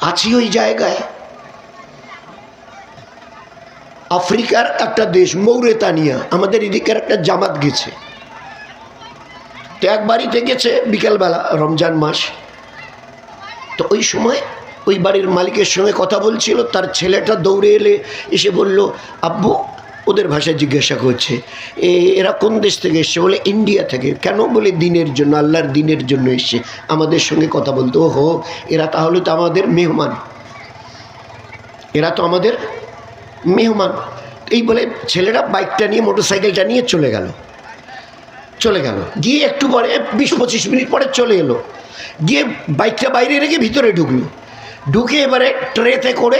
আছি ওই জায়গায়। আফ্রিকার একটা দেশ, মৌরেতানিয়া, আমাদের এদিকের একটা জামাত গেছে। তো এক বাড়িতে গেছে বিকালবেলা, রমজান মাস। তো ওই সময় ওই বাড়ির মালিকের সঙ্গে কথা বলছিল, তার ছেলেটা দৌড়ে এলে এসে বলল, আব্বু ওদের ভাষায় জিজ্ঞাসা করছে, এ, এরা কোন দেশ থেকে এসছে? বলে, ইন্ডিয়া থেকে। কেন? বলে, দিনের জন্য, আল্লাহর দিনের জন্য এসছে। আমাদের সঙ্গে কথা বলতো, ওহো, এরা তাহলে তো আমাদের মেহমান। এরা তো আমাদের মেহমান। এই বলে, ছেলেরা বাইকটা নিয়ে, মোটরসাইকেলটা নিয়ে চলে গেল। চলে গেল। গিয়ে একটু পরে, বিশ পঁচিশ মিনিট পরে চলে এলো। গিয়ে বাইকটা বাইরে রেখে ভিতরে ঢুকলো। ঢুকে এবারে ট্রেতে করে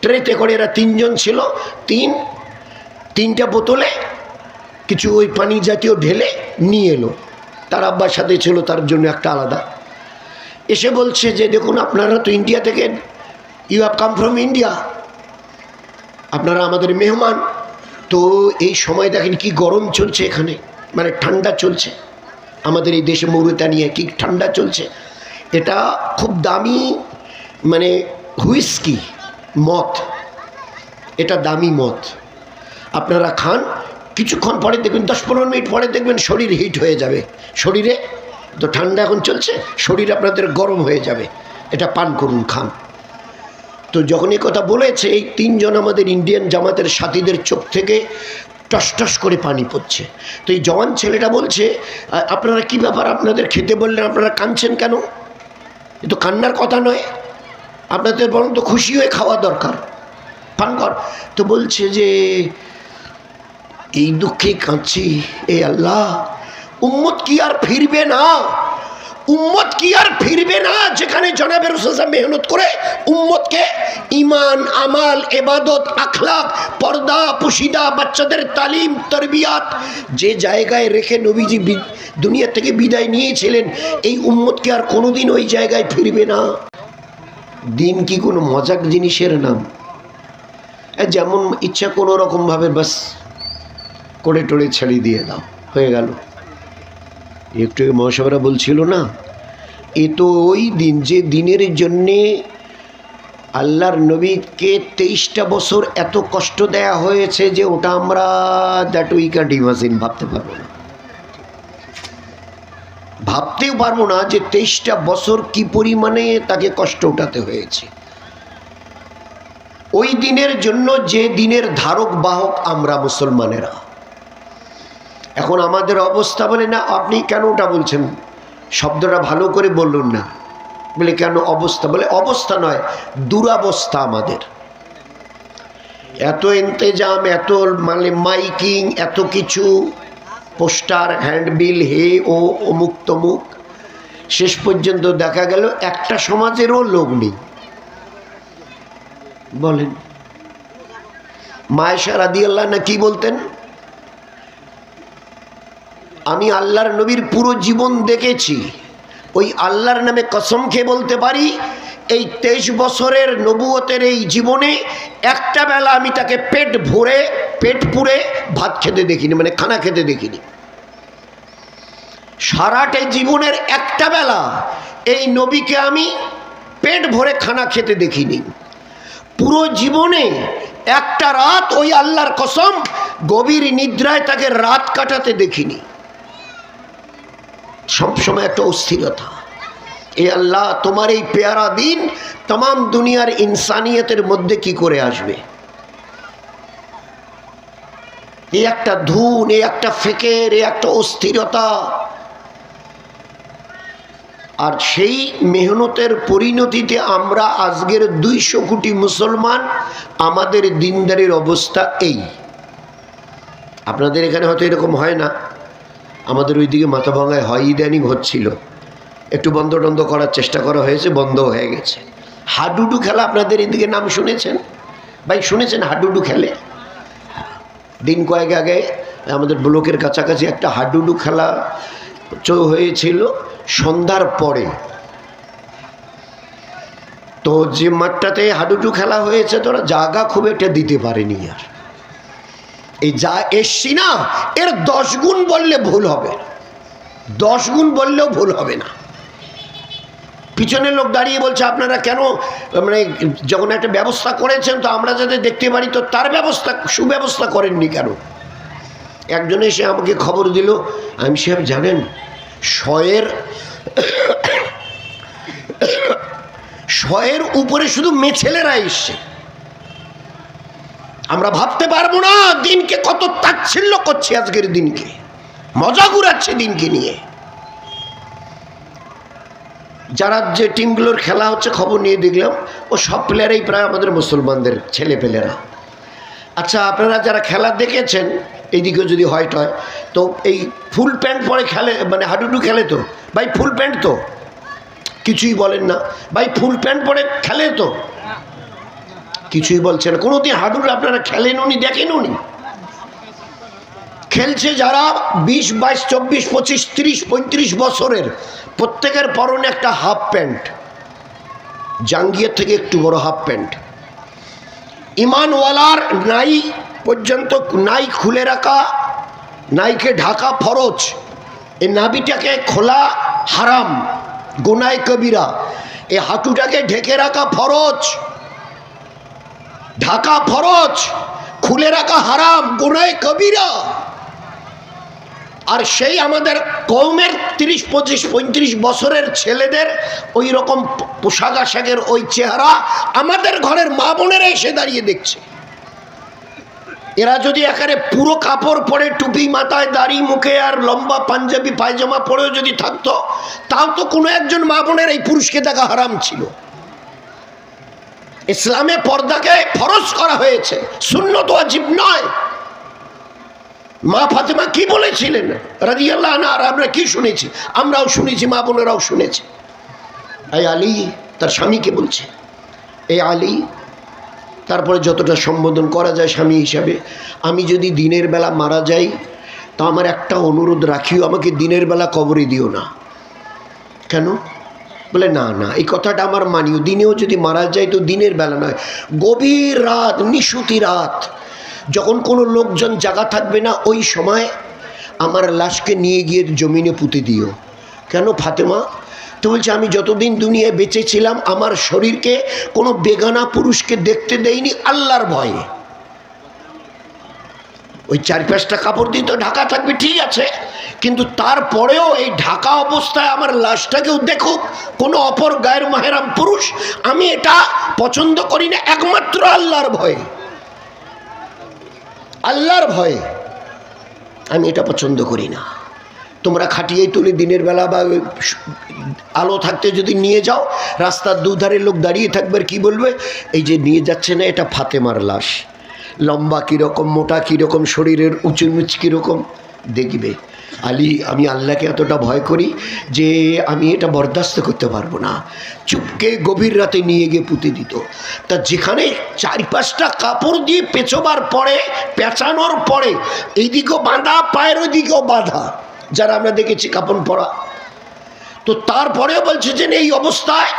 ট্রেতে করে এরা তিনজন ছিল। তিন তিনটা বোতলে কিছু ওই পানি জাতীয় ঢেলে নিয়ে এলো। তার আব্বার সাথে ছিল, তার জন্য একটা আলাদা। এসে বলছে যে, দেখুন, আপনারা তো ইন্ডিয়া থেকে you have come from India আপনারা আমাদের মেহমান। তো এই সময় দেখেন কি গরম চলছে এখানে মানে ঠান্ডা চলছে। আমাদের এই দেশে মৌরিতানিয়া, কি ঠান্ডা চলছে। এটা খুব দামি মানে হুইস্কি, মদ। এটা দামি মদ। আপনারা খান। কিছুক্ষণ পরে দেখবেন, দশ পনেরো মিনিট পরে দেখবেন শরীর হিট হয়ে যাবে। শরীরে তো ঠান্ডা এখন চলছে, শরীর আপনাদের গরম হয়ে যাবে। এটা পান করুন, খান। তো যখন এই কথা বলেছে, এই তিনজন আমাদের ইন্ডিয়ান জামাতের সাথীদের চোখ থেকে টস টস করে পানি পড়ছে। তো এই জওয়ান ছেলেটা বলছে আপনারা কি ব্যাপার আপনাদের খেতে বললেন, আপনারা কাঁদছেন কেন? এ তো কান্নার কথা নয়। আপনাদের বরং তো খুশি হয়ে খাওয়া দরকার। পান কর। তো বলছে যে এই দুঃখে কাঁদছি, এ আল্লাহ। উম্মত কি আর ফিরবে না? উম্মত কি আর ফিরবে না? যেখানে জনাবের মেহনত করে উম্মতকে ইমান আমাল এবাদত আখলাক, পর্দা, পুশিদা, বাচ্চাদের তালিম, তরবিয়াত যে জায়গায় রেখে নবীজি দুনিয়া থেকে বিদায় নিয়েছিলেন, এই উম্মতকে আর কোনোদিন ওই জায়গায় ফিরবে না। দিন কি কোনো মজাক জিনিসের নাম? যেমন ইচ্ছা কোনো রকমভাবে বাস করে টড়ে ছেড়ে দিয়ে দাও। হয়ে গেল। একটু মহাসভারা বলছিল না, এ তো ওই দিন, যে দিনের জন্যে আল্লাহর নবীকে তেইশটা বছর এত কষ্ট দেয়া হয়েছে যে ওটা আমরা দ্যাট উই ক্যান্ট ইমাজিন ভাবতে পারব না। ভাবতেও পারব না যে তেইশটা বছর কি পরিমাণে তাকে কষ্ট উঠাতে হয়েছে। ওই দিনের জন্য যে দিনের ধারক বাহক আমরা মুসলমানেরা। এখন আমাদের অবস্থা বলে, না, আপনি কেন ওটা বলছেন? শব্দটা ভালো করে বলুন না। বলে, কেন অবস্থা? বলে, অবস্থা নয়, দুরাবস্থা আমাদের। এত ইন্তেজাম, এত মানে মাইকিং, এত কিছু, পোস্টার, হ্যান্ডবিল, হে, ও, অমুক, তমুক। শেষ পর্যন্ত দেখা গেল একটা সমাজেরও লোক নেই। বলেন, মায়েশা রাদিয়াল্লাহ না কি বলতেন? আমি আল্লাহর নবীর পুরো জীবন দেখেছি। ওই আল্লাহর নামে কসম খেয়ে বলতে পারি, এই তেইশ বছরের নবুয়তের এই জীবনে একটা বেলা আমি তাকে পেট ভরে, পেট পুরে ভাত খেতে দেখিনি মানে খানা খেতে দেখিনি। সারাটা জীবনের একটা বেলা এই নবীকে আমি পেট ভরে খানা খেতে দেখিনি। পুরো জীবনে একটা রাত ওই আল্লাহর কসম গভীর নিদ্রায় তাকে রাত কাটাতে দেখিনি। সবসময় একটা অস্থিরতা। এ আল্লাহ, তোমার এই পেয়ারা দিন তাম দুনিয়ার ইনসানিয়তের মধ্যে কি করে আসবে? এই একটা ধুন এই একটা ফেকের এই একটা অস্থিরতা। আর সেই মেহনতের পরিণতিতে আমরা আজকের দুইশো কোটি মুসলমান, আমাদের দিনদারির অবস্থা এই। আপনাদের এখানে হয়তো এরকম হয় না। আমাদের ওইদিকে মাথা ভাঙায় হয় ইদানিং হচ্ছিল। একটু বন্ধ টন্ধ করার চেষ্টা করা হয়েছে, বন্ধ হয়ে গেছে। হাডুডু খেলা আপনাদের এদিকে নাম শুনেছেন? ভাই, শুনেছেন হাডুডু খেলে? দিন কয়েক আগে আমাদের ব্লকের কাছাকাছি একটা হাডুডু খেলা হয়েছিল সন্ধ্যার পরে। তো যে মাঠটাতে হাডুডু খেলা হয়েছে তোরা জায়গা খুব একটা দিতে পারেনি আর। এই যা এসছি না এর দশ গুণ বললে ভুল হবে। দশ গুণ বললেও ভুল হবে না। পিছনের লোক দাঁড়িয়ে বলছে, আপনারা কেন মানে যখন একটা ব্যবস্থা করেছেন, তো আমরা যাতে দেখতে পারি, তো তার ব্যবস্থা, সুব্যবস্থা করেননি কেন? একজন এসে আমাকে খবর দিল, আমি সাহেব, জানেন, শয়ের শয়ের উপরে শুধু মেছেলেরা এসছে। আমরা ভাবতে পারব না দিনকে কত তাচ্ছিল্য করছে আজকের দিনকে। মজা ঘুরাচ্ছে দিনকে নিয়ে। যারা যে টিমগুলোর খেলা হচ্ছে খবর নিয়ে দেখলাম, ও সব প্লেয়ারই প্রায় আমাদের মুসলমানদের ছেলে পেলেরা আচ্ছা আপনারা যারা খেলা দেখেছেন এইদিকেও যদি হয়, তো এই ফুল প্যান্ট পরে খেলে মানে হাডুডু খেলে তো? ভাই, ফুল প্যান্ট তো? কিছুই বলেন না। ভাই, ফুল প্যান্ট পরে খেলে তো? কিছুই বলছেন কোনো দিন হাডুডু আপনারা খেলেন উনি, দেখেন উনি। খেলছে যারা বিশ, বাইশ, চব্বিশ, পঁচিশ, তিরিশ, পঁয়ত্রিশ বছরের। প্রত্যেকের পরনে একটা হাফ প্যান্ট। জাঙ্গিয়ের থেকে একটু বড় হাফ প্যান্ট। ইমানওয়ালার নাই পর্যন্ত, নাই খুলে রাখা, নাইকে ঢাকা ফরজ। এই নাবিটাকে খোলা হারাম। গোনায় কবিরা। এই হাঁটুটাকে ঢেকে রাখা ফরজ। ঢাকা ফরজ, খুলে রাখা হারাম, গোনায় কবিরা। আর সেই আমাদের কৌমের তিরিশ, পঁচিশ, পঁয়ত্রিশ বছরের ছেলেদের ওই রকম পোশাক আশাকের ওই চেহারা আমাদের ঘরের মা বোনেরা এসে দাঁড়িয়ে দেখছে। এরা যদি একারে পুরো কাপড় পরে টুপি মাথায়, দাড়ি, মুখে আর লম্বা পাঞ্জাবি, পায়জামা পরেও যদি থাকতো, তাও তো কোনো একজন মা বোনের এই পুরুষকে দেখা হারাম ছিল। ইসলামে পর্দাকে ফরজ করা হয়েছে। শূন্য তো আজীব নয়। মা ফাতেমা কি বলেছিলেন? রাজি আল্লাহ না আর আমরা কি শুনেছি? আমরাও শুনেছি, মা বোনেরাও শুনেছি। এই আলী তার স্বামীকে বলছে এই আলী, তারপরে যতটা সম্বোধন করা যায় স্বামী হিসাবে, আমি যদি দিনের বেলা মারা যাই, তা আমার একটা অনুরোধ রাখিও, আমাকে দিনের বেলা কবরে দিও না। কেন? বলে, না না, এই কথাটা আমার মানিও। দিনেও যদি মারা যায় তো দিনের বেলা নয়। গভীর রাত, নিশুতি রাত। যখন কোনো লোকজন জাগা থাকবে না, ওই সময় আমার লাশকে নিয়ে গিয়ে জমিনে পুঁতে দিও। কেন ফাতেমা? তো বলছে, আমি যতদিন দুনিয়ায় বেঁচে ছিলাম, আমার শরীরকে কোনো বেগানা পুরুষকে দেখতে দেয়নি আল্লাহর ভয়ে। ওই চার পাঁচটা কাপড় দিয়ে তো ঢাকা থাকবে, ঠিক আছে। কিন্তু তারপরেও এই ঢাকা অবস্থায় আমার লাশটাকেও দেখুক, কোনো অপর গায়ের মাহেরাম পুরুষ, আমি এটা পছন্দ করি না, একমাত্র আল্লাহর ভয়ে। আল্লাহর ভয়ে আমি এটা পছন্দ করি না। তোমরা খাটিয়েই তুলি, দিনের বেলা বা আলো থাকতে যদি নিয়ে যাও, রাস্তার দুধারে লোক দাঁড়িয়ে থাকবে কি বলবে? এই যে নিয়ে যাচ্ছে না, এটা ফাতেমার লাশ। লম্বা কীরকম, মোটা কীরকম, শরীরের উঁচু কীরকম, দেখবে। আলী, আমি আল্লাহকে এতটা ভয় করি যে আমি এটা বরদাস্ত করতে পারব না। চুপকে গভীর রাতে নিয়ে গিয়ে পুঁতে দিত। তা যেখানে চারি পাঁচটা কাপড় দিয়ে পেছোবার পরে, পেঁচানোর পরে, এইদিকেও বাঁধা, পায়ের ওইদিকেও বাঁধা। যারা আমরা দেখেছি কাপড় পরা। তো তারপরেও বলছে যে এই অবস্থায়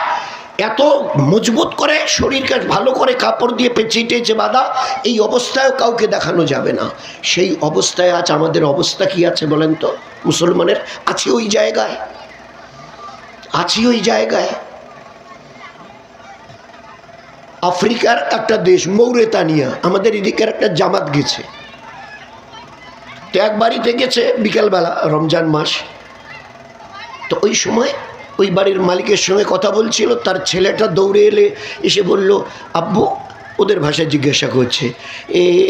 এত মজবুত করে শরীরকে ভালো করে কাপড় দিয়ে পেঁচিয়ে টেঁচে বাঁধা এই অবস্থায়ও কাউকে দেখানো যাবে না। সেই অবস্থায় আজ আমাদের অবস্থা কি আছে বলেন তো? মুসলমানের, আছি ওই জায়গায়। আছি ওই জায়গায়। আফ্রিকার একটা দেশ, মৌরেতানিয়া, আমাদের এদিকের একটা জামাত গেছে। তো এক বাড়িতে গেছে বিকালবেলা, রমজান মাস। তো ওই সময় ওই বাড়ির মালিকের সঙ্গে কথা বলছিল, তার ছেলেটা দৌড়ে এলে এসে বলল, আব্বু, ওদের ভাষায় জিজ্ঞাসা করছে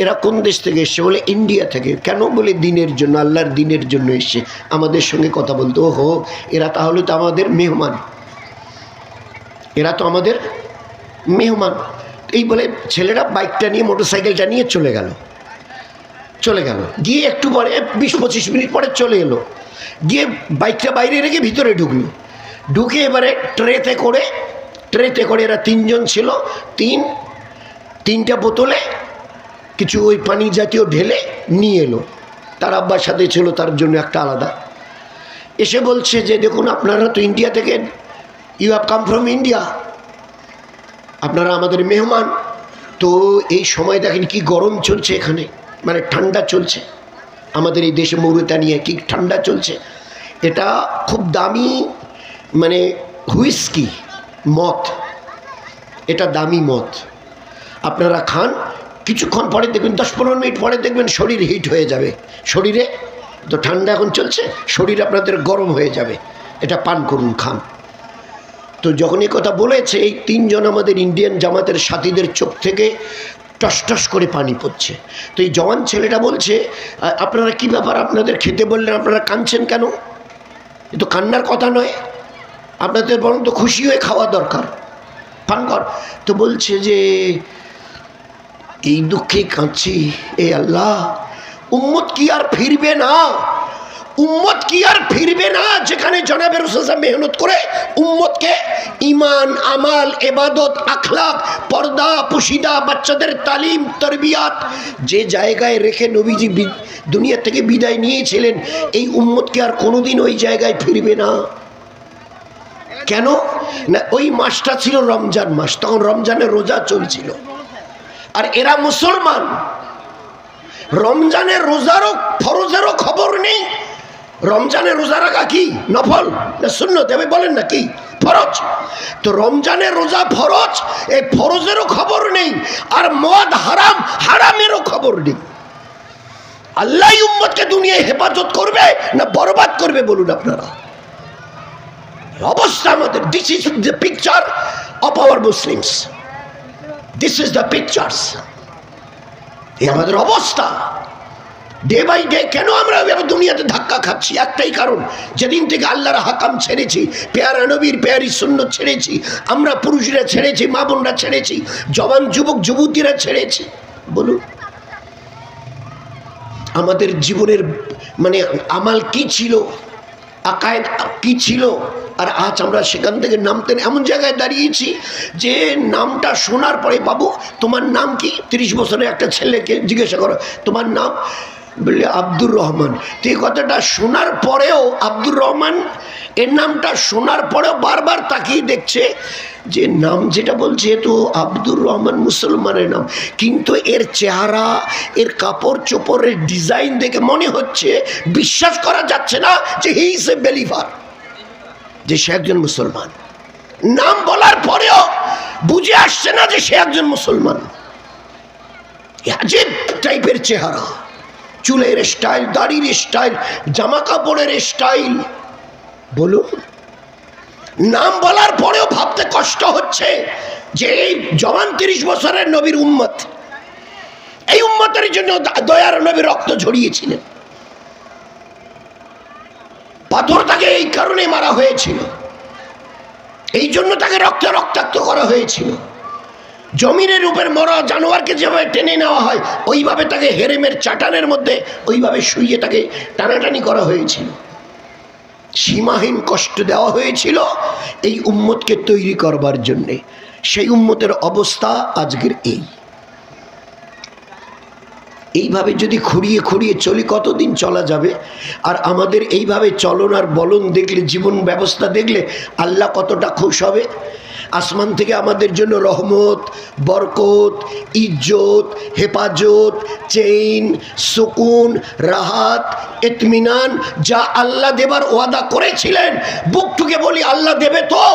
এরা কোন দেশ থেকে এসছে? বলে, ইন্ডিয়া থেকে। কেন? বলে, দিনের জন্য, আল্লাহর দিনের জন্য এসছে, আমাদের সঙ্গে কথা বলতো। ওহো, এরা তাহলে তো আমাদের মেহমান। এরা তো আমাদের মেহমান। এই বলে ছেলেরা বাইকটা নিয়ে মোটর সাইকেলটা নিয়ে চলে গেল। চলে গেল। গিয়ে একটু পরে, বিশ পঁচিশ মিনিট পরে চলে এলো। গিয়ে বাইকটা বাইরে রেখে ভিতরে ঢুকলো। ঢুকে এবারে ট্রেতে করে ট্রেতে করে এরা তিনজন ছিল, তিন, তিনটা বোতলে কিছু ওই পানি জাতীয় ঢেলে নিয়ে এলো। তার আব্বার সাথে ছিল, তার জন্য একটা আলাদা। এসে বলছে যে, দেখুন, আপনারা তো ইন্ডিয়া থেকে you have come from India আপনারা আমাদের মেহমান। তো এই সময় দেখেন কি গরম চলছে এখানে মানে ঠান্ডা চলছে। আমাদের এই দেশে মরুতা নিয়ে কি ঠান্ডা চলছে। এটা খুব দামি মানে হুইস্কি, মদ। এটা দামি মদ। আপনারা খান, কিছুক্ষণ পরে দেখবেন, দশ পনেরো মিনিট পরে দেখবেন শরীর হিট হয়ে যাবে। শরীরে তো ঠান্ডা এখন চলছে, শরীর আপনাদের গরম হয়ে যাবে। এটা পান করুন, খান। তো যখন এই কথা বলেছে, এই তিনজন আমাদের ইন্ডিয়ান জামাতের সাথীদের চোখ থেকে টস টস করে পানি পড়ছে। তো এই জওয়ান ছেলেটা বলছে আপনারা কি ব্যাপার আপনাদের খেতে বললেন, আপনারা কাঁদছেন কেন? এ তো কান্নার কথা নয়। আপনাদের বরং তো খুশি হয়ে খাওয়া দরকার। পান কর। তো বলছে যে, এই দুঃখে কাঁদছি এ আল্লাহ। উম্মত কি আর ফিরবে না? উম্মত কি আর ফিরবে না? যেখানে জনাবের রসুল মেহনত করে উম্মতকে ইমান আমাল, এবাদত, আখলাক, পর্দা, পুশিদা, বাচ্চাদের তালিম, তরবিয়াত যে জায়গায় রেখে নবীজি দুনিয়া থেকে বিদায় নিয়েছিলেন, এই উম্মতকে আর কোনোদিন ওই জায়গায় ফিরবে না। কেন? না, ওই মাসটা ছিল রমজান মাস, তখন রমজানের রোজা চলছিল। আর এরা মুসলমান। রমজানের রোজারও ফরজেরও খবর নেই। রমজানের রোজা রাখা কি? নফল? না শূন্য দেবে বলেন না কি? ফরজ। তো রমজানের রোজা ফরজ এই ফরজেরও খবর নেই, আর মদ হারাম, হারামেরও খবর নেই। আল্লাহ উম্মতকে দুনিয়ায় হেফাজত করবে না বরবাদ করবে বলুন আপনারা? অবস্থা আমাদের this is the picture of our Muslims this is the pictures এই আমাদের অবস্থা। ডে বাই ডে কেন আমরা দুনিয়াতে ধাক্কা খাচ্ছি? একটাই কারণ, যেদিন থেকে আল্লাহর হাকাম ছেড়েছি, পেয়ারা নবীর, পেয়ারি শূন্য ছেড়েছি, আমরা পুরুষরা ছেড়েছি, মা বোনরা ছেড়েছি জবান যুবক, যুবতীরা ছেড়েছি। বলুন, আমাদের জীবনের মানে আমাল কি ছিল? আকায়েদ কি ছিল? আর আজ আমরা সেখান থেকে নামতেন এমন জায়গায় দাঁড়িয়েছি যে নামটা শোনার পরে, বাবু, তোমার নাম কি? তিরিশ বছরের একটা ছেলেকে জিজ্ঞাসা করো, তোমার নাম? বললে, আব্দুর রহমান। এই কথাটা শোনার পরেও আব্দুর রহমান, এর নামটা শোনার পরেও বারবার তাকিয়ে দেখছে যে নাম যেটা বলছে তো আব্দুর রহমান মুসলমানের নাম। কিন্তু এর চেহারা, এর কাপড় চোপড়ের ডিজাইন দেখে মনে হচ্ছে, বিশ্বাস করা যাচ্ছে না যে হি ইজ এ বেলিভার, যে সে একজন মুসলমান। নাম বলার পরেও বুঝে আসছে না যে সে একজন মুসলমান। টাইপের চেহারা। চুলের স্টাইল দাড়ির স্টাইল জামা কাপড়ের স্টাইল বলুন, নাম বলার পরেও ভাবতে কষ্ট হচ্ছে যে এই জওয়ান তিরিশ বছরের নবীর উম্মত, এই উম্মতের জন্য দয়ার নবী রক্ত ঝরিয়েছিলেন। পাথর তাকে এই কারণে মারা হয়েছিল, এই জন্য তাকে রক্তে রক্তাক্ত করা হয়েছিল। জমিনের উপর মরা জানোয়ারকে যেভাবে টেনে নেওয়া হয়, ওইভাবে তাকে হেরেমের চাটানের মধ্যে, ওইভাবে শুইয়ে তাকে টানাটানি করা হয়েছিল। সীমাহীন কষ্ট দেওয়া হয়েছিল এই উম্মতকে তৈরি করবার জন্যে। সেই উম্মতের অবস্থা আজকের এই। এইভাবে যদি খুঁড়িয়ে খুঁড়িয়ে চলি, কতদিন চলা যাবে? আর আমাদের এইভাবে চলন আর বলন দেখলে, জীবন ব্যবস্থা দেখলে, আল্লাহ কতটা খুশ হবে? আসমান থেকে আমাদের জন্য রহমত, বরকত, ইজ্জত, হেফাজত, চেইন, সুকুন, রাহাত এতমিনান যা আল্লাহ দেবার ওয়াদা করেছিলেন। বুক ঠুকে বলি, আল্লাহ দেবে তো।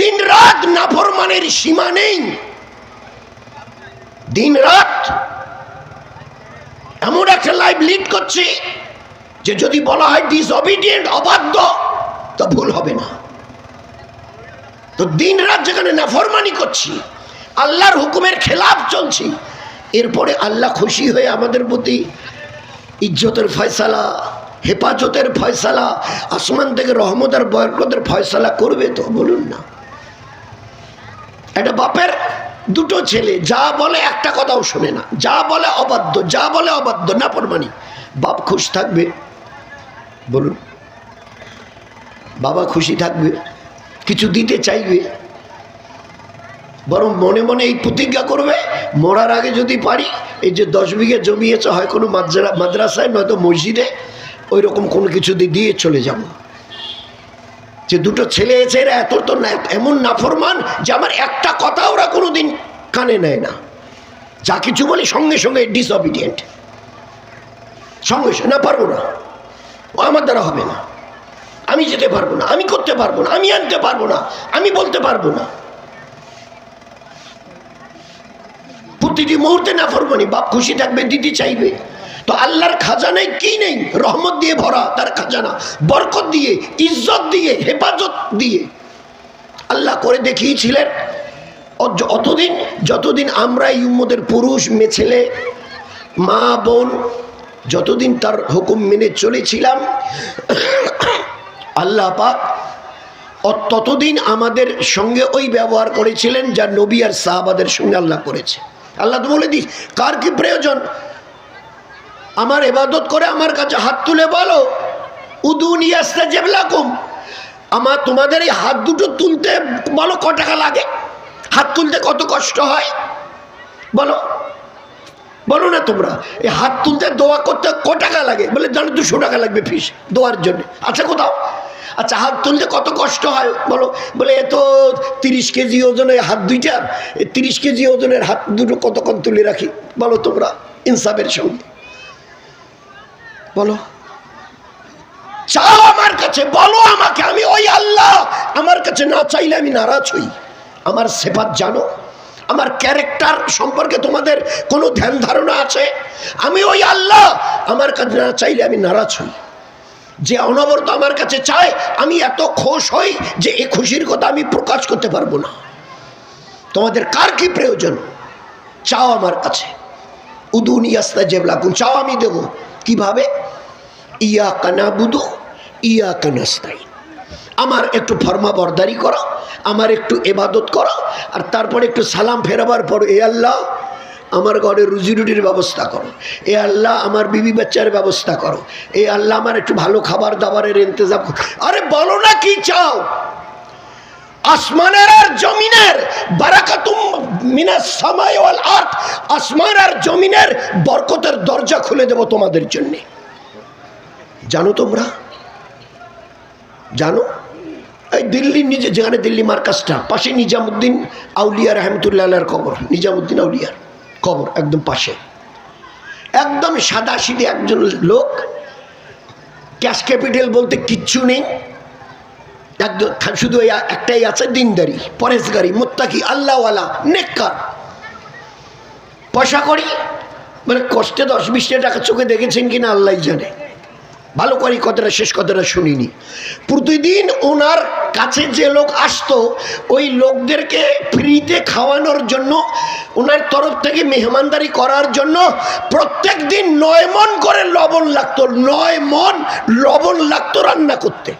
দিন রাত নাফরমানের সীমা নেই। দিন রাত এমন একটা লাইফ লিড করছি যে যদি বলা হয় ডিসঅবিডিয়েন্ট অবাধ্য, তো ভুল হবে না। তো দিন রাত যেখানে নাফরমানি করছি, আল্লাহর হুকুমের খেলাফ চলছি, এরপরে আল্লাহ খুশি হয়ে আমাদের প্রতি ইজ্জতের ফয়সালা, হেফাজতের ফয়সালা, আসমান থেকে রহমত আর বরকতের ফয়সালা করবে তো, বলুন না। একটা বাপের দুটো ছেলে, যা বলে একটা কথাও শোনে না, যা বলে অবাধ্য, যা বলে অবাধ্য না পরমানি বাপ খুশ থাকবে, বলুন। বাবা খুশি থাকবে? কিছু দিতে চাইবে? বরং মনে মনে এই প্রতিজ্ঞা করবে, মরার আগে যদি পারি, এই যে দশ বিঘে জমিয়েছে, হয় কোনো মাদ্রা মাদ্রাসায়, নয়তো মসজিদে ওই রকম কোনো কিছু দিয়ে চলে যাব। যে দুটো ছেলে এসে এরা এত তো এমন নাফরমান যে আমার একটা কথা ওরা কোনো দিন কানে নেয় না। যা কিছু বলি সঙ্গে সঙ্গে ডিসঅবিডিয়েন্ট সঙ্গে সঙ্গে, না পারব না। ও আমার দ্বারা হবে না। আমি যেতে পারব না, আমি করতে পারব না, আমি আনতে পারব না, আমি বলতে পারব না। প্রতিটি মুহূর্তে না ফরমানি বাপ খুশি থাকবে, দিদি চাইবে। তো আল্লাহর খাজানায় কি নেই? রহমত দিয়ে ভরা তার খাজানা, বরকত দিয়ে, ইজ্জত দিয়ে, হেফাজত দিয়ে। আল্লাহ করে দেখিয়েছিলেন অতদিন যতদিন আমরা এই উম্মদের পুরুষ, মেয়ে, ছেলে, মা, বোন, যতদিন তার হুকুম মেনে চলেছিলাম আল্লাহ পাক ততদিন আমাদের সঙ্গে ওই ব্যবহার করেছিলেন যা নবী আর সাহাবাদের সঙ্গে আল্লাহ করেছে। আল্লাহ তো বলে দিস, কার কি প্রয়োজন? আমার এবাদত করে আমার কাছে হাত তুলে বলো। উদুন ইয়াস্তা জেবলাকুম আমার তোমাদের এই হাত দুটো তুলতে বলো ক টাকা লাগে? হাত তুলতে কত কষ্ট হয়? বলো। বলো না তোমরা, এই হাত তুলতে দোয়া করতে ক টাকা লাগে? বলে জানো দুশো টাকা লাগবে ফিস দোয়ার জন্য। আচ্ছা কোথাও? আচ্ছা হাত তুলতে কত কষ্ট হয়? বলো, বলে, এ তো তিরিশ কেজি ওজনের হাত দুইটার তিরিশ কেজি ওজনের হাত দুটো কতক্ষণ তুলে রাখি? বলো তোমরা, ইনসাফের সঙ্গে। বলো, চাও আমার কাছে, বলো আমাকে, আমি ওই আল্লাহ। আমার কাছে না চাইলে আমি নারাজ হই। আমার সেবাত জানো, আমার ক্যারেক্টার সম্পর্কে তোমাদের কোনো ধ্যান ধারণা আছে? আমি ওই আল্লাহ। আমার কাছে না চাইলে আমি নারাজ হই। যে অনবরত আমার কাছে চায়, আমি এত খুশ হই যে এই খুশির কথা আমি প্রকাশ করতে পারব না। তোমাদের কার কি প্রয়োজন? চাও আমার কাছে। উদুন ইয়াস্তা জেবলাকুন, চাও আমি দেব। কীভাবে? ইয়া কানা বুধু ইয়া কানাস্তাই আমার একটু ফর্মা বরদারি করো, আমার একটু এবাদত করো, আর তারপরে একটু সালাম ফেরাবার পর, এ আল্লাহ আমার ঘরে রুজি রুটির ব্যবস্থা করো। এ আল্লাহ আমার বিবি বাচ্চার ব্যবস্থা করো। এ আল্লাহ আমার একটু ভালো খাবার দাবারের ইন্তজাম করো। আরে বলো না কি চাও? আসমানের আর জমিনের বারাকাতুম মিনাস সামাই ওয়াল আসমান আর জমিনের বরকতের দরজা খুলে দেব তোমাদের জন্য। জানো তোমরা? জানো? এই দিল্লির নিজে, যেখানে দিল্লি মার্কাসটা পাশে নিজামুদ্দিন আউলিয়া রহমতুল্লাহ কবর নিজামুদ্দিন আউলিয়ার। কবর একদম পাশে। একদম সাদা সিধে একজন লোক, ক্যাশ ক্যাপিটাল বলতে কিচ্ছু নেই। একদম শুধু একটাই আছে, দিনদারি, পরেশগারি, মোত্তাকি, আল্লাহওয়ালা, নেককার। পয়সা করি? মানে কষ্টে দশ বিশটা টাকা চোখে দেখেছেন কিনা আল্লাহ জানে। ভালো করে, কথাটা শেষ কথাটা শুনিনি। প্রতিদিন ওনার কাছে যে লোক আসতো, ওই লোকদেরকে ফ্রিতে খাওয়ানোর জন্য, ওনার তরফ থেকে মেহমানদারি করার জন্য প্রত্যেক দিন নয় মন করে লবণ লাগতো, নয় মন লবণ লাগতো রান্না করতে।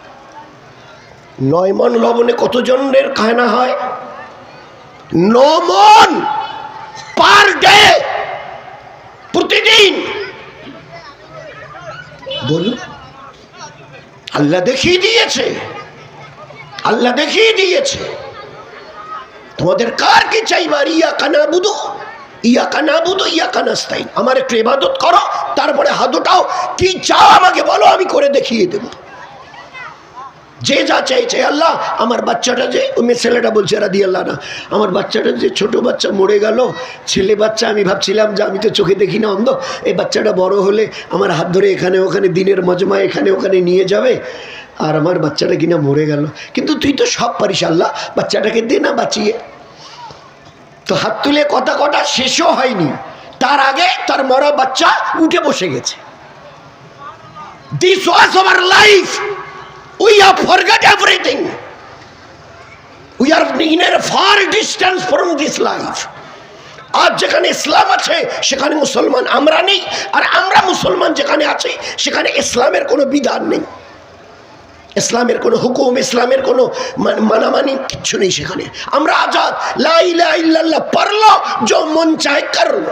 নয় মন লবণে কতজনের খানা হয়? ন মন পার ডে প্রতিদিন বলুন আল্লাহ দেখিয়ে দিয়েছে, আল্লাহ দেখিয়ে দিয়েছে। তোমাদের কার কি চাইবার? ইয়া কানা বুধু ইয়া কানা বুধু ইয়া কানাস্তাই আমার একটু এবাদত করো, তারপরে হাত উঠাও। কি চাও আমাকে বলো, আমি করে দেখিয়ে দেবো। যে যা চাইছে, আল্লাহ, আমার বাচ্চাটা যে মেয়ে ছেলেটা বলছে রাদি আল্লাহ না আমার বাচ্চাটা যে ছোট বাচ্চা মরে গেল, ছেলে বাচ্চা, আমি ভাবছিলাম যে আমি তো চোখে দেখি না অন্ধ, এই বাচ্চাটা বড় হলে আমার হাত ধরে এখানে, ওখানে, দিনের মজমা এখানে, ওখানে নিয়ে যাবে, আর আমার বাচ্চাটা কিনা মরে গেল। কিন্তু তুই তো সব পারিস, আল্লাহ, বাচ্চাটাকে দে না বাঁচিয়ে। তো হাত তুলে কথা কটা শেষও হয়নি। তার আগে তার মরা বাচ্চা উঠে বসে গেছে। This was our life we have forgot everything. We are in a far distance from this life. আজ যেখানে ইসলাম আছে, সেখানে মুসলমান আমরা নেই, আর আমরা মুসলমান যেখানে আছি, সেখানে ইসলামের কোনো বিধান নেই। ইসলামের কোনো হুকুম, ইসলামের কোনো মান- মানামানি কিচ্ছু নেই সেখানে। আমরা আজাদ লাইলা ইল্লাল্লাহ, পারল, যে মন চায়, করল।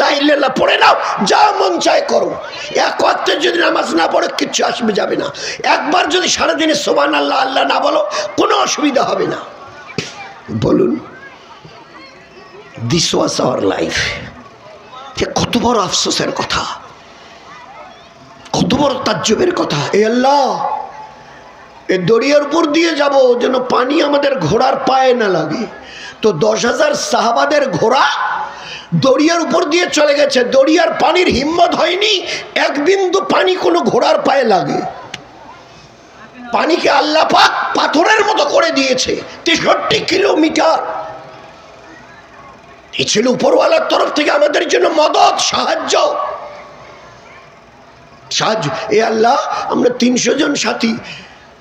লাইল্লাহ পড়ে নাও, যা মন চায় করো। এক ওয়াক্তে যদি নামাজ না পড়ে, কিচ্ছু আসবে, যাবে না। একবার যদি সারাদিনে সোবান আল্লাহ আল্লাহ না বলো, কোনো অসুবিধা হবে না। বলুন দিস ওয়াজ আওয়ার লাইফ কত বড় আফসোসের কথা। কত বড় তাজ্জবের কথা। এ আল্লাহ, এ দড়িয়ার উপর দিয়ে যাব, যেন পানি আমাদের ঘোড়ার পায়ে না লাগে। তো দশ হাজার সাহাবাদের ঘোড়া দরিয়ার উপর দিয়ে চলে গেছে। দরিয়ার পানির হিম্মত হয়নি। এক বিন্দু পানি কোনো ঘোড়ার পায়ে লাগে। পানিকে আল্লাহ পাক পাথরের মতো করে দিয়েছে। তেষট্টি কিলোমিটার। এই ছিল উপরওয়ালার তরফ থেকে আমাদের জন্য মদত, সাহায্য। সাহায্য। এ আল্লাহ, আমরা তিনশো জন সাথী।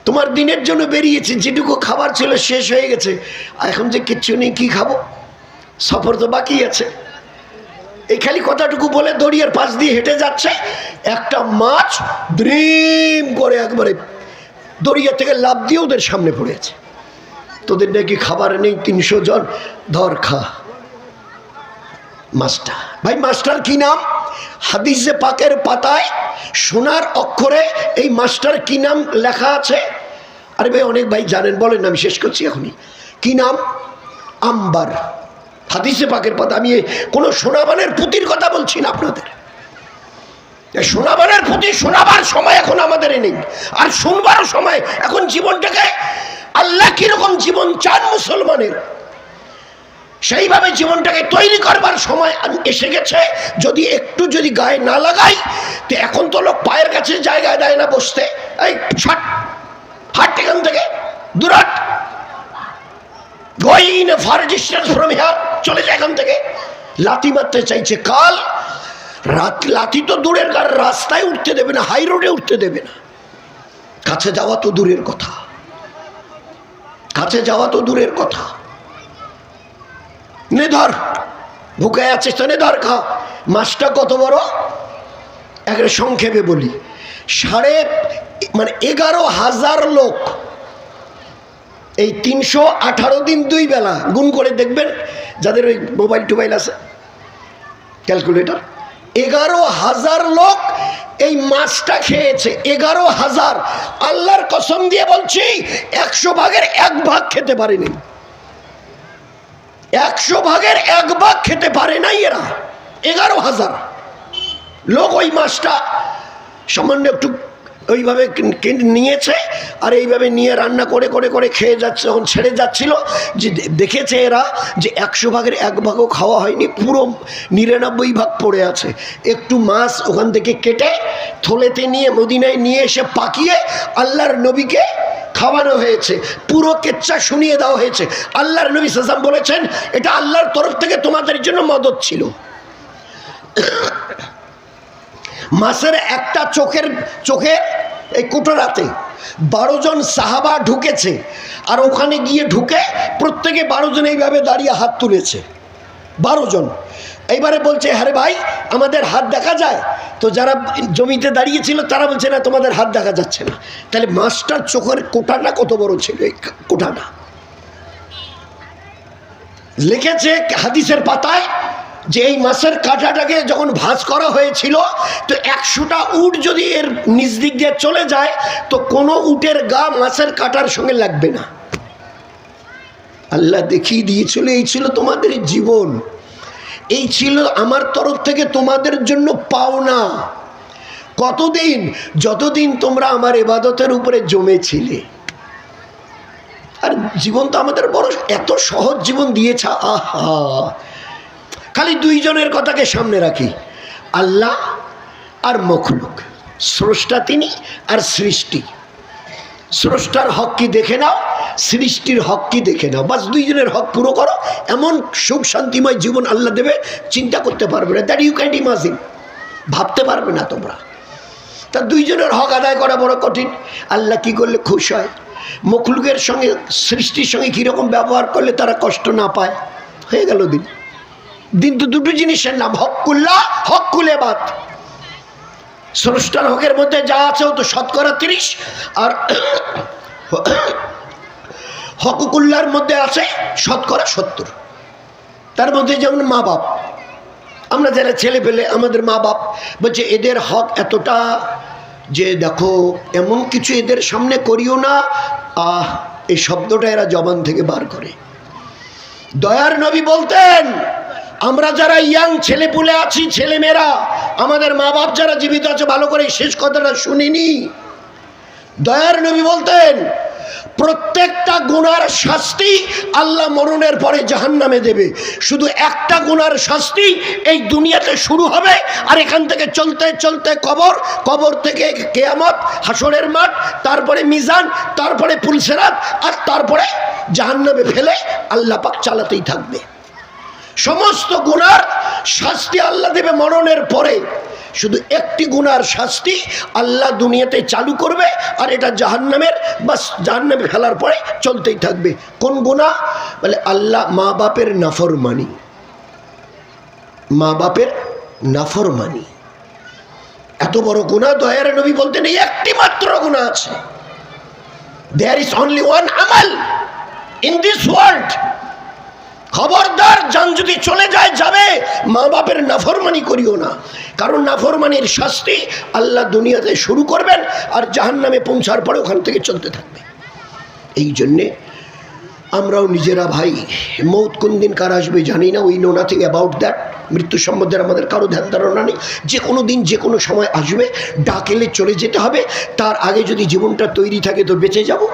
তোমার দিনের জন্য বেরিয়েছি। যেটুকু খাবার ছিল শেষ হয়ে গেছে। এখন যে কিচ্ছু নেই, কি খাব? সফর তো বাকি আছে। এই খালি কথাটুকু বলে দড়িয়ার পাশ দিয়ে হেঁটে যাচ্ছে। একটা মাছ দ্রিম করে একবারে দড়িয়া থেকে লাভ দিয়ে ওদের সামনে পড়েছে তোদের নাকি খাবার নেই তিনশো জন? ধর খা। মাস্টার। ভাই, মাস্টার কি নাম? হাদিসে পাকের পাতায় সোনার অক্ষরে এই মাস্টার কি নাম লেখা আছে? আরে ভাই, অনেক ভাই জানেন, বলেন আমি শেষ করছি এখনই। কি নাম? আম্বার। হাদিসে পাকের পাতা আমি কোনো সোনাবানের পুঁতির কথা বলছি না আপনাদের। সোনাবানের পুঁতি শোনাবার সময় এখন আমাদের নেই। আর শুনবারও সময়। এখন জীবনটাকে আল্লাহ কীরকম জীবন চান মুসলমানের? সেইভাবে জীবনটাকে তৈরি করবার সময় এসে গেছে। যদি একটু যদি গায়ে না লাগাই, তো এখন তো লোক পায়ের কাছে জায়গায় দেয় না বসতে। এই, ছট। হাট এখান থেকে। দুরাট। চলে যায় এখান থেকে। লাথি মারতে চাইছে কাল। রাত, লাথি তো দূরের কার, রাস্তায় উঠতে দেবে না, হাই রোডে উঠতে দেবে না। কাছে যাওয়া তো দূরের কথা। কাছে যাওয়া তো দূরের কথা। নে ধর ভুকে আছিস তো নে ধর খা। মাছটা কত বড়? একটা সংক্ষেপে বলি। সাড়ে মানে এগারো হাজার লোক এই তিনশো আঠারো দিন দুই বেলা গুণ করে দেখবেন যাদের ওই মোবাইল টোবাইল আছে, ক্যালকুলেটর, এগারো হাজার লোক এই মাছটা খেয়েছে, এগারো হাজার। আল্লাহর কসম দিয়ে বলছি, একশো ভাগের এক ভাগ খেতে পারেনি একশো ভাগের এক ভাগ খেতে পারে নাই এরা, এগারো হাজার। লোক ওই মাছটা সামান্য একটু ওইভাবে নিয়েছে আর এইভাবে নিয়ে রান্না করে করে করে খেয়ে যাচ্ছে যখন ছেড়ে যাচ্ছিল। যে দেখেছে এরা যে একশো ভাগের এক ভাগও খাওয়া হয়নি, পুরো নিরানব্বই ভাগ পড়ে আছে। একটু মাছ ওখান থেকে কেটে থলেতে নিয়ে, মদিনায় নিয়ে এসে পাকিয়ে আল্লাহর নবীকে খাওয়ানো হয়েছে। পুরো কেচ্চা শুনিয়ে দেওয়া হয়েছে। আল্লাহর নবী সাজাম বলেছেন, এটা আল্লাহর তরফ থেকে তোমাদের জন্য মদত ছিল। মাসের একটা চোখের চোখের এই কুটোরাতে বারো জন সাহাবা ঢুকেছে আর ওখানে গিয়ে ঢুকে প্রত্যেকে বারো জন এইভাবে দাঁড়িয়ে হাত তুলেছে। বারো জন। এইবারে বলছে হ্যাঁ ভাই, আমাদের হাত দেখা যায়? তো যারা জমিতে দাঁড়িয়েছিল, তারা বলছে, না, তোমাদের হাত দেখা যাচ্ছে না। তাহলে মাছটার চোখের কোটাটা কত বড় ছিল এই কোটাটা? লিখেছে হাদিসের পাতায় যে এই মাছের কাঁটাটাকে যখন ভাঁজ করা হয়েছিল, তো একশোটা উট যদি এর নিচ দিক দিয়ে চলে যায়, তো কোনো উটের গা মাছের কাঁটার সঙ্গে লাগবে না। আল্লাহ দেখিয়ে দিয়েছিল, এই ছিল তোমাদের জীবন। এই ছিল আমার তরফ থেকে তোমাদের জন্য পাওনা। কতদিন? যতদিন তোমরা আমার এবাদতের উপরে জমেছিলে। আর জীবন তো আমাদের বড়, এত সহজ জীবন দিয়েছে, আহা। খালি দুইজনের কথাকে সামনে রাখি। আল্লাহ আর মখলুক। স্রষ্টা তিনি আর সৃষ্টি। স্রষ্টার হক কি দেখে নাও, সৃষ্টির হক কি দেখে নাও। বাস দুইজনের হক পুরো করো, এমন সুখ শান্তিময় জীবন আল্লাহ দেবে, চিন্তা করতে পারবে না। দ্যাট ইউ ক্যান্ট ইমাজিন ভাবতে পারবে না তোমরা। তা দুইজনের হক আদায় করা বড় কঠিন। আল্লাহ কি করলে খুশ হয়? মখলুকের সঙ্গে, সৃষ্টির সঙ্গে কীরকম ব্যবহার করলে তারা কষ্ট না পায়? হয়ে গেল দিন। দিন তো দুটো জিনিসের নাম হকুল্লাহ হকুলে বাদ স্রষ্টার হকের মধ্যে যা আছে ও তো শতকরা তিরিশ। আর হকুকুল্লার মধ্যে আছে শতকরা সত্তর। তার মধ্যে যেমন মা বাপ। আমরা যারা ছেলে পেলে আমাদের মা বাপ বলছে, এদের হক এতটা যে দেখো, এমন কিছু এদের সামনে করিও না। আহ, এই শব্দটা এরা জবান থেকে বার করে। দয়ার নবী বলতেন আমরা যারা ইয়াং ছেলে পুলে আছি, ছেলে মেয়েরা, আমাদের মা বাপ যারা জীবিত আছে, ভালো করে শেষ কথাটা শুনিনি। দয়ার নবী বলতেন, প্রত্যেকটা গুনার শাস্তি আল্লাহ মরণের পরে জাহান নামে দেবে। শুধু একটা গুনার শাস্তি এই দুনিয়াতে শুরু হবে, আর এখান থেকে চলতে চলতে কবর কবর থেকে কেয়ামত, হাসরের মাঠ, তারপরে মিজান, তারপরে পুলসেরাত, আর তারপরে জাহান নামে ফেলে আল্লাহ পাক চালাতেই থাকবে। সমস্ত গুনার শাস্তি আল্লাহ দেবে মরণের পরে। শুধু একটি গুনার শাস্তি আল্লাহ দুনিয়াতে চালু করবে আর এটা জাহান্নামের, বাস জাহান্নামে ফেলার পরে চলতেই থাকবে। কোন গুণা বলে আল্লাহ মা বাপের নাফরমানি। মা বাপের নাফরমানি। এত বড় গুণা দয়ার নবী বলতেন, এই একটি মাত্র গুণা আছে। দেয়ার ইজ অনলি ওয়ান আমাল ইন দিস ওয়ার্ল্ড খবরদার যান যদি চলে যায়, যাবে। মা বাপের নাফরমানি করিও না। কারণ নাফরমানির শাস্তি আল্লাহ দুনিয়াতে শুরু করবেন আর জাহান নামে পৌঁছার পরে ওখান থেকে চলতে থাকবে। এই জন্যে আমরাও নিজেরা ভাই, মৌত কোন দিন কার আসবে জানি না। We know nothing about that মৃত্যু সম্বন্ধে আমাদের কারও ধ্যান ধারণা নেই। যে কোনো দিন, যে কোনো সময় আসবে। ডাকেলে চলে যেতে হবে। তার আগে যদি জীবনটা তৈরি থাকে তো বেঁচে যাব।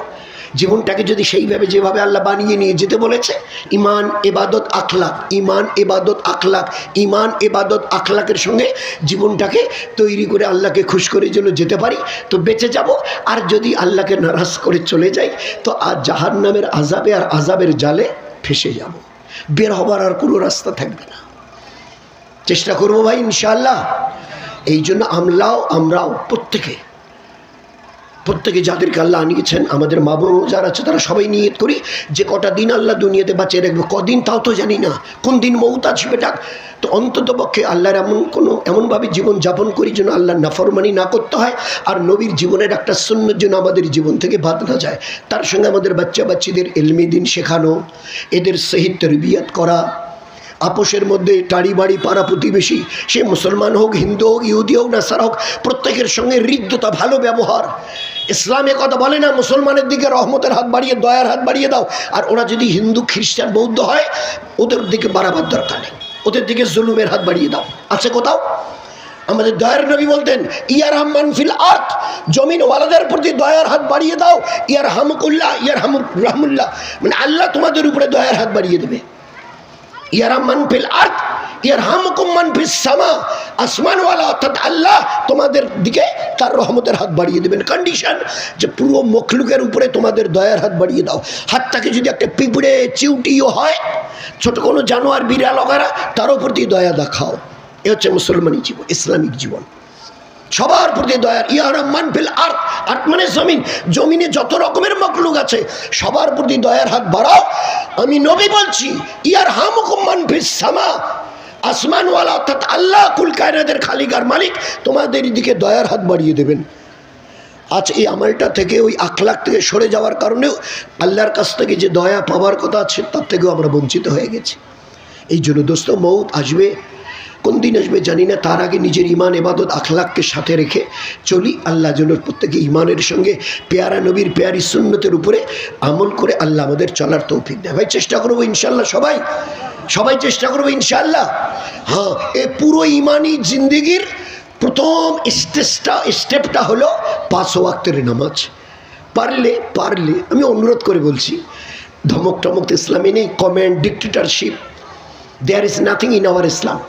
জীবনটাকে যদি সেইভাবে যেভাবে আল্লাহ বানিয়ে নিয়ে যেতে বলেছে ইমান এবাদত আখলাক ইমান এবাদত আখলাক ইমান এবাদত আখলাকের সঙ্গে জীবনটাকে তৈরি করে আল্লাহকে খুশ করে যেন যেতে পারি, তো বেঁচে যাব। আর যদি আল্লাহকে নারাজ করে চলে যাই, তো আর জাহান নামের আজাবে আর আজাবের জালে ফেসে যাব। বের হবার আর কোনো রাস্তা থাকবে না। চেষ্টা করব ভাই ইনশাআল্লাহ। এই জন্য আমরাও আমরাও প্রত্যেকে প্রত্যেকে যাদেরকে আল্লাহ আনিয়েছেন, আমাদের মা বোন যারা আছে তারা সবাই নিয়ত করি যে কটা দিন আল্লাহ দুনিয়াতে বাঁচিয়ে রাখবে। কদিন তাও তো জানি না, কোন দিন মৌত আসবে ডাক। তো অন্তত পক্ষে আল্লাহর এমন কোনো, এমনভাবে জীবন যাপন করি যেন আল্লাহর নাফরমানি না করতে হয় আর নবীর জীবনের একটা শূন্যর জন্য আমাদের জীবন থেকে বাদ না যায়। তার সঙ্গে আমাদের বাচ্চা বাচ্চাদের এলমি দিন শেখানো, এদের সহিত তরবিয়ত করা, আপোষের মধ্যে টাড়ি বাড়ি পাড়া প্রতিবেশী, সে মুসলমান হোক, হিন্দু হোক, ইহুদি হোক, নাসার হোক, প্রত্যেকের সঙ্গে হৃদ্যতা, ভালো ব্যবহার। ইসলামে কথা বলে না, মুসলমানের দিকে রহমতের হাত বাড়িয়ে, দয়ার হাত বাড়িয়ে দাও। আর ওরা যদি হিন্দু, খ্রিস্টান, বৌদ্ধ হয়, ওদের দিকে বাড়াবার দরকার নেই। ওদের দিকে জুলুমের হাত বাড়িয়ে দাও। আছে কোথাও? আমাদের দয়ার নবী বলতেন, ইয়ার হাম্মান ফিল আর্থ, জমিন ওয়ালাদের প্রতি দয়ার হাত বাড়িয়ে দাও। ইয়ার হামকুল্লাহ, ইয়ার হামুর রহমুল্লাহ। মানে আল্লাহ তোমাদের উপরে দয়ার হাত বাড়িয়ে দেবে। ইয়ারা মানফিল ইয়ার সামা আসমানওয়ালা অর্থাৎ আল্লাহ তোমাদের দিকে তার রহমতের হাত বাড়িয়ে দেবেন। কন্ডিশন যে পুরো উপরে তোমাদের দয়ার হাত বাড়িয়ে দাও। হাতটাকে যদি একটা পিঁপড়ে চিউটিও হয়, ছোট কোনো জানোয়ার, বিড়াল ওগারা তারও প্রতি দয়া দেখাও। এ হচ্ছে মুসলমানি জীবন, ইসলামিক জীবন। সবার প্রতি দয়ার। ইয়ার মান ফিল আর্থ আর্থ মানে জমিন, জমিনে যত রকমের মকলুক আছে, সবার প্রতি দয়ার হাত বাড়াও। আমি নবী বলছি ইয়ার হামুকুম মান ফিস সামা। আসমানওয়ালা অর্থাৎ আল্লাহ কুল কায়নাদের খালিকার মালিক, তোমাদের দিকে দয়ার হাত বাড়িয়ে দেবেন। আজ এই আমলটা থেকে, ওই আখলাখ থেকে সরে যাওয়ার কারণেও আল্লাহর কাছ থেকে যে দয়া পাওয়ার কথা আছে, তার থেকেও আমরা বঞ্চিত হয়ে গেছি। এই জন্য দোস্ত মৌত আসবে কোন দিন আসবে জানি না, তার আগে নিজের ইমান এবাদত আখলাককে সাথে রেখে চলি। আল্লাহ যেন প্রত্যেকে ইমানের সঙ্গে পেয়ারা নবীর, পেয়ারি সুন্নতের উপরে আমল করে আল্লাহ আমাদের চলার তৌফিক দেয়। ভাই, চেষ্টা করব ইনশাল্লাহ সবাই? সবাই চেষ্টা করব ইনশাল্লাহ হ্যাঁ এ পুরো ইমানি জিন্দিগির প্রথম স্টেজটা, স্টেপটা হলো পাঁচ ওয়াক্তের নামাজ। পারলে পারলে, আমি অনুরোধ করে বলছি ধমক টমক ইসলামে নেই comment dictatorship there is nothing in our Islam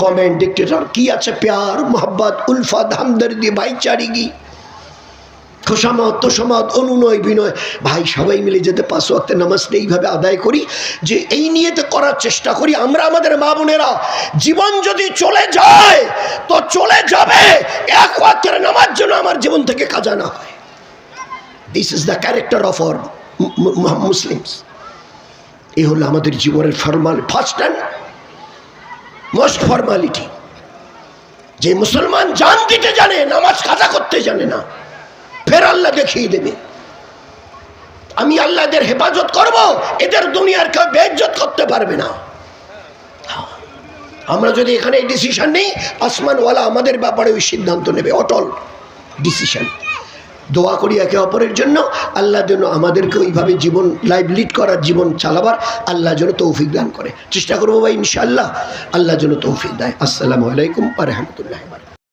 comment dictator কি আছে প্যার মোহাম্মত উলফাত, হামদর্দি, ভাইচারিগি? খোসামত তোসামত অনুনয়, বিনয়। ভাই, সবাই মিলে যেতে পাঁচ ওয়াক্তে নামাজটা এইভাবে আদায় করি যে এই নিয়ে তো করার চেষ্টা করি। আমরা আমাদের মা বোনেরা, জীবন যদি চলে যায়, তো চলে যাবে। এক ওয়াক্তের নামাজ জন্য আমার জীবন থেকে কাজা না হয়। This is the character of our Muslims এই হলো আমাদের জীবনের formal first and most formality যে মুসলমান জান দিতে জানে, নামাজ কাজা করতে জানে না, ফের আল্লাহ দেখিয়ে দেবে। আমি আল্লাহদের হেফাজত করব, এদের দুনিয়ার কেউ বেজ্জত করতে পারবে না। আমরা যদি এখানে এই ডিসিশন নেই, আসমানওয়ালা আমাদের ব্যাপারে ওই সিদ্ধান্ত নেবে, অটল ডিসিশন দোয়া করি একে অপরের জন্য। আল্লাহ যেন আমাদেরকে ওইভাবে জীবন লাইভ লিড করার জীবন চালাবার আল্লাহ যেন তৌফিক দান করে। চেষ্টা করব ভাই, ইনশাআল্লাহ। আল্লাহ যেন তৌফিক দেয়। আসসালামু আলাইকুম আ রহমতুল্লাহ